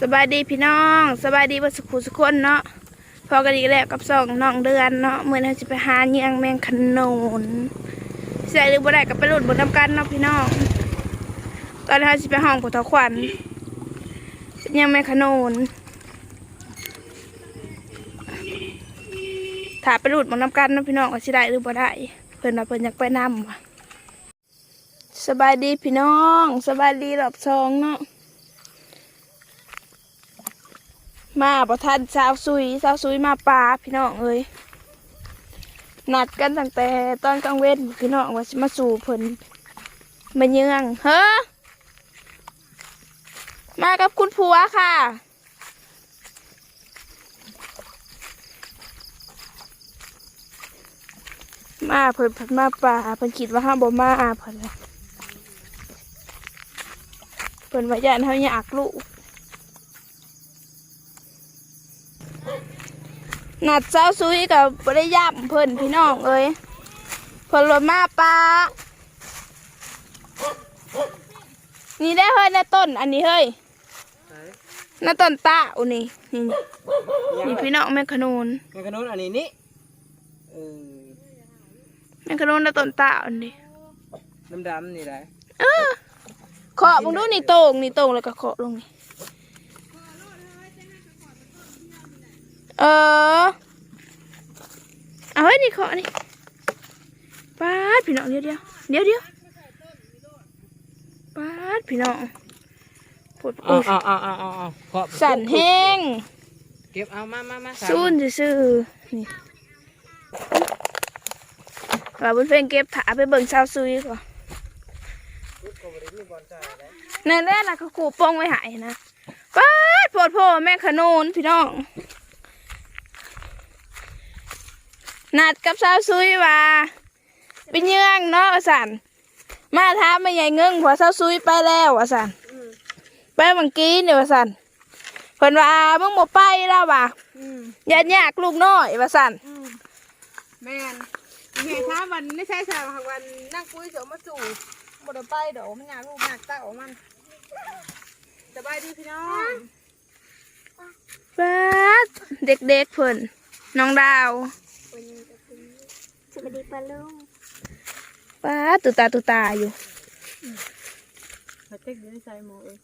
สบายดีพี่น้องสบายดีว่าสุขุสุขคนเนาะพอกันอีกแล้วกับสองน้องเดือนเนาะเมื่อเราจะไปหาเนียงแมงขนุนใส่หรือบ่ได้ก็ไปหลุดบนทำกันเนาะพี่น้อง ตอนนี้เราจะไปห้องผู้ทอขวัญเนียงแมงขนุนถ้าไปหลุดบนทำกันเนาะพี่น้องว่าสิได้หรือบ่ได้ เพิ่นว่าเพิ่นอยากไปนำว่ะสบายดีพี่น้องสบายดีรอบสองเนาะ มาประทันสาวซุยสาวซุยมาปลาพี่น้องเอ้ยนัดกันตั้งแต่ตอนกลางเว้นพี่น้องว่าสิมาสู่เพิ่นมาเยืองเฮ้อมากับคุณผัวค่ะมาเพิ่นเพิ่นมาปลาเพิ่นคิดว่าห้ามบ่มาเพิ่นเพิ่นว่าย่านเฮาอยากลูก นัดเจ้าซุยกับบริยามเพิ่นพี่น้องเอ้ยเพิ่นรถมาปลานี่ได้เฮ้ยหน้าต้น อันนี้เฮ้ยหน้าต้นตาอุนี่นี่นี่นี่พี่น้องแม่ขนุนแมงกะนุนอันนี้นี่เออแม่ขนุนหน้าต้นตาอันนี้น้ำดำนี่ได้เออเคาะมึงดูนี่โต่งนี่โต่งแล้วก็เคาะลงนี่ เออ เอาเฮ้ยนี่เคาะนี่ป้าดพี่น้องเดี๋ยวเดี๋ยวเดี๋ยวเดี๋ยวป้าดพี่น้องปวดเอาอุ้ยเอาเอาเอาเอาเอาขอบสั่นแห้งเก็บเอามามามาซูนซื่อๆนี่ว่าบุญเพลงเก็บถาไปเบิ่งชาวซุยก่อนนั่นแหละนะเขาขู่ป้องไว้ใหายนะป้าดโพดโพแม่ขนุนพี่น้อง นัดกับชาวซุยว่าไปเยื่องเนาะว่าสันมาท้ามไม่ใหญ่เงิงเพอชาวซุยไปแล้วว่าสันไปเมื่อกี้เนี่ยว่าสันเพิ่นว่ามึงบ่ไปแล้วว่ะญาติยากลูกน้อยว่าสันแม่นแม่ค้าวันไม่ใช่สาวหากวันนั่งคุยเสียวมาสู่บไดไปเดี๋ยวมันงานลูกงานเต้ามันสบายดีพี่น้องป้าดเด็กๆเพิ่นน้องดาวส วัสดีป้าลุงป้าดตุตาตุตาอยู่มาเต็กอยู่ในใจหมูเอง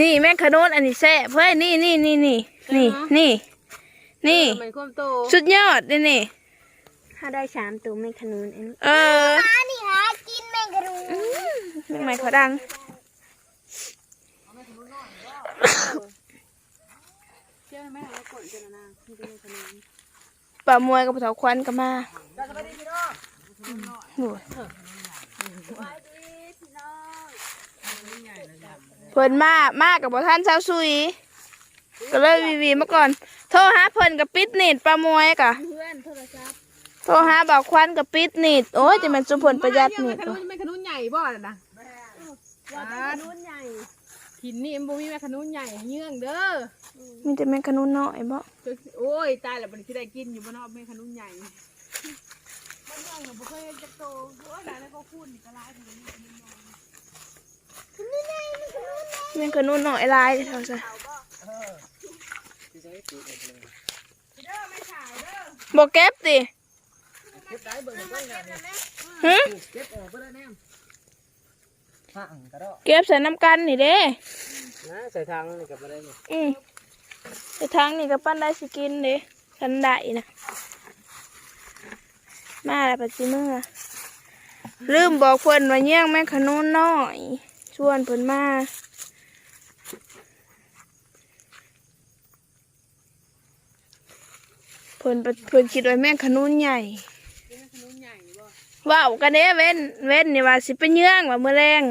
นี่แม่ขนุนอันนี้แซ่บเฮ้ยนี่นี่นี่นี่นี่นี่นี่เหมือนความโตสุดยอดเลยนี่ถ้าได้สามตัวไม่ขนุนอันนี้เออนี่ฮะกินแมงกะรุนแม่งไม่ขอดังเชื่อไหมเรากดกันนะนี่เป็นแมงกะรุน ป่ามวยกับเถาควันก็มาโอ้ยเพิ่นมามากับบ่ท่านเช้าซุย ก็เลยวีวีมาก่อน โทรหาเพิ่นกับปิดนิดปลามวยกะเพื่อนโทรศัพท์โทรหาบอกควันกับปิดนิดโอ้ยจะมันสุพลประหยัดนิดแมงกะรุนแมงกะรุนใหญ่บ่น่ะนะว่าแมงกะรุนใหญ่ หินนี่เอ็มบ่มีแมงกะรุนใหญ่เยื่องเด้อมีแต่แมงขนุนน้อยบ่โอ้ยตายแล้วมันที่ได้กินอยู่บนนอกแม่ขนุนใหญ่มันยังหนูบ่เคยเห็นจักโตโอ้ยหลานแล้วก็คุ้นก็ร้ายถึงนี่แมงขนุนน้อยหลายเท่าซะบ่เก็บติหึเก็บออกไปเลยแน่ ฟังกระโดดเก็บใส่น้ำกันนี่เด้นะใส่ทางนี่กับอะไรนี่อืมไปทางนี่ก็ปั้นได้สิกินเด้ทันได้นะมาแล้วปัจจิเมื่อลืมบอกเพิ่นว่าเยี่ยงแม่ขนุนน้อยชวนเพิ่นมาเพิ่นปะเพิ่นคิดว่าแม่ขนุนใหญ่ แม่ขนุนใหญ่บ่ ว่าวกันเด้เว้นเว้นนี่ว่าสิไปเยื่องว่ามื้อแรง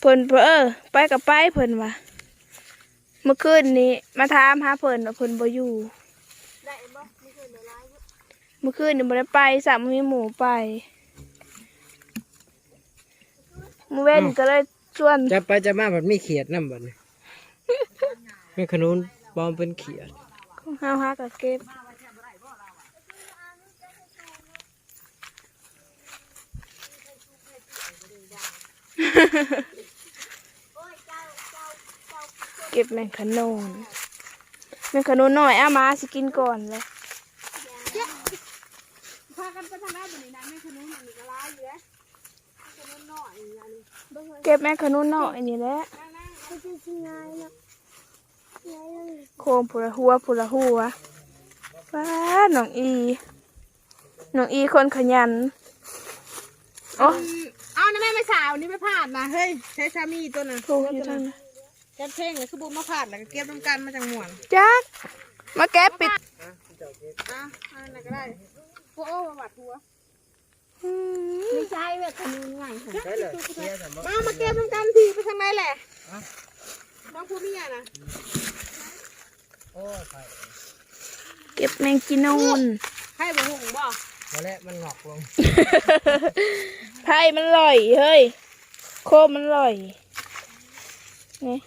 เพิ่นเออไปกับไปเพิ่นว่าเมื่อคืนนี้มาถามหาเพิ่นว่าเพิ่นบ่อยู่ได้บ่ไม่เคยเหลือร้ายอยู่เมื่อคืนนี่บ่ได้ไปสามมีหมูไปมื้อเว้นก็เลยชวนจะไปจะมาแบบมีเขียดน้ำบัดนี่แมงกะนุนปลอมเป็นเขียดของเฮาหาก็เก็บ เก็บแมงขนูนแมงขนูนหน่อยเอามาสิกินก่อนเลยพากันไปทางด้านบนนี้นะแม่ขนุนอันนี้ก็ร้ายอยู่แล้วขนุนน้อยอันนี้เบิ่งเลยเก็บแมงขนูนหน่อยนี่แหละนั่งนั่งไม่ใช่สิง่ายเนาะง่ายเลยโคมผุละหัวผุละหัวว้าน้องอีน้องอีคนขยันโอ้ เอานะแม่ไม่สาวนี่ไม่พลาดนะเฮ้ยใช้สามีตัวน่ะถูกอยู่ทางนั้นแก้เพลงเลยคือบุมาพลาดแล้วก็เก็บน้ำกันมาจากหมวนจักมาแก้ปิดอะอันไหนก็ได้โอ้โอ้มาบาดหัวอืมไม่ใช่แบบขนุนง่ายค่ะใช่เลยเสียสมบัติมามาเก็บน้ำกันทีไปทางไหนแหละน้องผู้เมียน่ะโอ้ยไข่เก็บแมงจีนูนให้บ่หุงบ่ มาแล้วมันหงอกลงไผ่มันลอยเฮ้ย โคมมันลอยนี่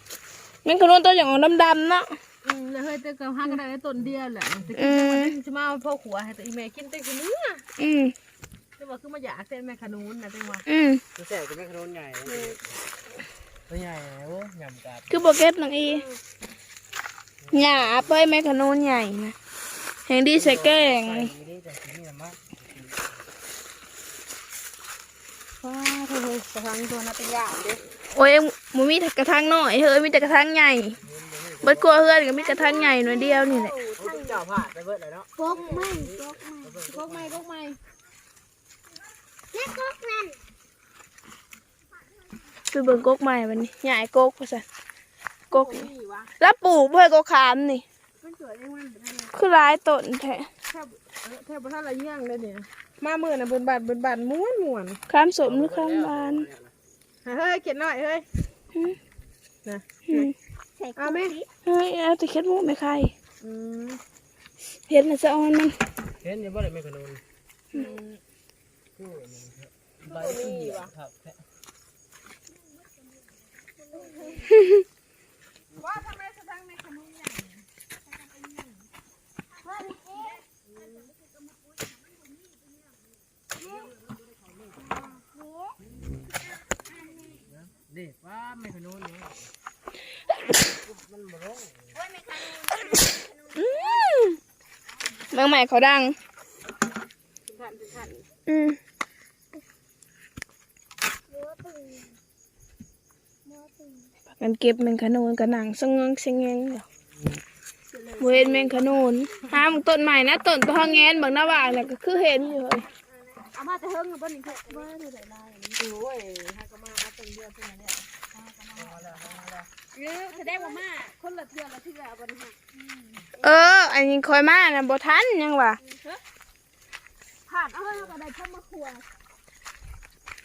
แมงขนูนตัวอย่างของดำๆเนาะอืมแล้วเฮ้ยแต่ก็หักกันได้ต้นเดียวแหละแต่อืกินมจะมาเอาพ่อขัวให้แต่อีแม่กินแต่กินเนื้ออืมแต่ว่าคือมาอยากเส้นแม่ขนุนนะจังหวะอืมตัวแสบจะไม่ขนุนใหญ่ตัวใหญ่โอ้ยำกับคือโบเก็บน้องอีหยาเป้ยแมงขนูนใหญ่นะแห่งดีใส่แกง ใส่นี่แต่สีนี่ละมั้ง ว้าเฮ้ยกระทังตัวนัตยาเด้โอ้ยมูมีแต่กระทังน้อยเฮ้ยมีแต่กระทังใหญ่เบิดกลัวเฮือนก็มีกระทังใหญ่หน่อยเดียวนี่แหละเจ้าผ่าไปเบิดเลยเนาะพกไม่พกไม่พกไม้พกไม้และพกนั่นไปเบิ่งกกใหม่วันนี้ใหญ่กกว่าซะกกนี่วะแล้วปลูกเพื่อกกขามนี่มันเกิดได้วันเป็นอะไรคือร้ายต้นแท้ แทบเออแทบบ่ทันละเยี่ยงเลยเนี่ยมาเมื่อน่ะบนบานบนบานม้วนม้วนข้ามสมหรือข้ามบานเฮ้ยเขียนหน่อยเฮ้ยนะอืมใส่เอาไหมเฮ้ยเอาแต่เค็ดหมูไม่ใครอืมเห็นน่ะสะออนมันเห็นอยู่บ่ได้ไม่ขนุนใบที่เหยียบครับ ว่าทำไมสะดังในขนมใหญ่ เด็กว่าไม่ขนุนเนี่ยมันบลงอืมเมืองใหม่เขาดังอืมกันเก็บแมงขนูนกับหนังสงเงงสงเงงเดี๋ยวเห็นแมงขนูนห้ามต้นใหม่นะต้นตัวแงนบางหน้าว่างเนี่ยก็คือเห็นอยู่เลยเอามาแต่เฮิงกับบ้านนี่เถอะบ้านนี่ได้ได้โอ้ยให้ก็มา เอาตังเดียวเท่านั้นแหละเออแสดงว่ามาคนละเทื่อละเทื่อบัดนี้เออ อันนี้คอยมานะบ่ทันยังวะผ่านเอาเฮ้ยเอากระไดเข้ามาครัว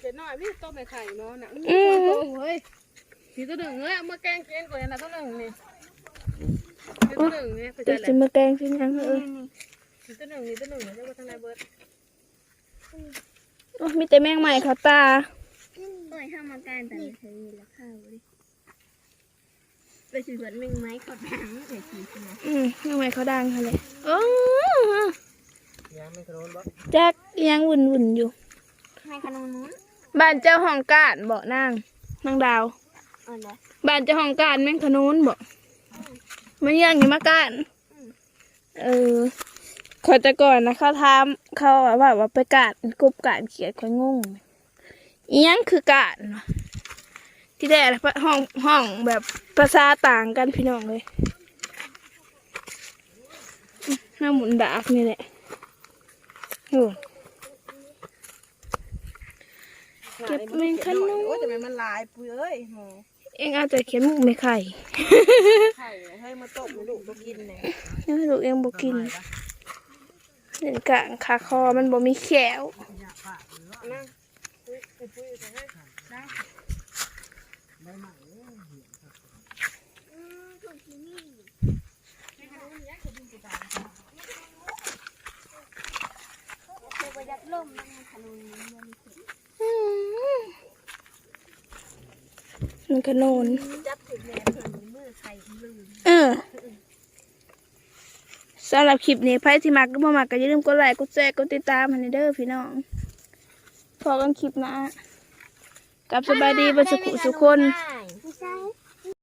เดี๋ยวหน่อยพี่ต้มไปไข่เนาะนะอืมเฮ้ยสีตัวหนึ่งเฮ้ยเอามาแกงเกนก่อนนะตัวหนึ่งนี่สีตัวหนึ่งนี่เข้าใจเดี๋ยวแหจะละมาแกงกินยังเออสีตัวหนึ่งนี่ตัวหนึ่งเรียกว่าทางไหนเบิร์ดโอ้มีแต่แมงใหม่เขาตาโอ้ย ทำมาการแต่ไม่เคยมีราคาเลยไปสืบสวนมึงไหมขอถามเดี๋ยวทีนะอืมแมงใหม่เขาดังค่ะเลยโอ้ยังไม่ขนุนบ่จักยังวุ่นวุ่นๆอยู่ให้ขนมนู้นบ้านเจ้าห้องกาดบ่นางนางดาวอ่อนเลยบ้านเจ้าห้องกาดแมงขนูนบ่มันยังอยู่มากาดเออขอแต่ก่อนนะเขาทามเขาว่าว่าไปกาดกบกาดเขียดคอยงง อีหยังคือกาดวะที่แรกน่ะห้องห้องแบบภาษาต่างกันพี่น้องเลยหน้าหมุนดากนี่แหละโอ้เก็บแมงขนุนโอ้ยแต่มันลายปุ้ยเอ้ยโหเองเอาแต่เขียนมุกไม่ไข่ไข่ให้มาต้มลูกก็กินเนี่ยยังลูกเองบอกกินเห็นกะขาคอมันบ่มีแขว นั่งปุ้ยปุ้ยปุ้ยใส่ให้นั่งเดี๋ยวไปยัดล่มมันขนมนี้มันอืมมันกระโนนจับถึงแม่เพิ่นมือใครลืมเออสำหรับคลิปนี้ใครที่มักก็บ่มักก็อย่าลืมกดไลค์กดแชร์กดติดตามให้เด้อพี่น้อง พอกันคลิปหนะกับสบายดีบ่สุขุสุกคน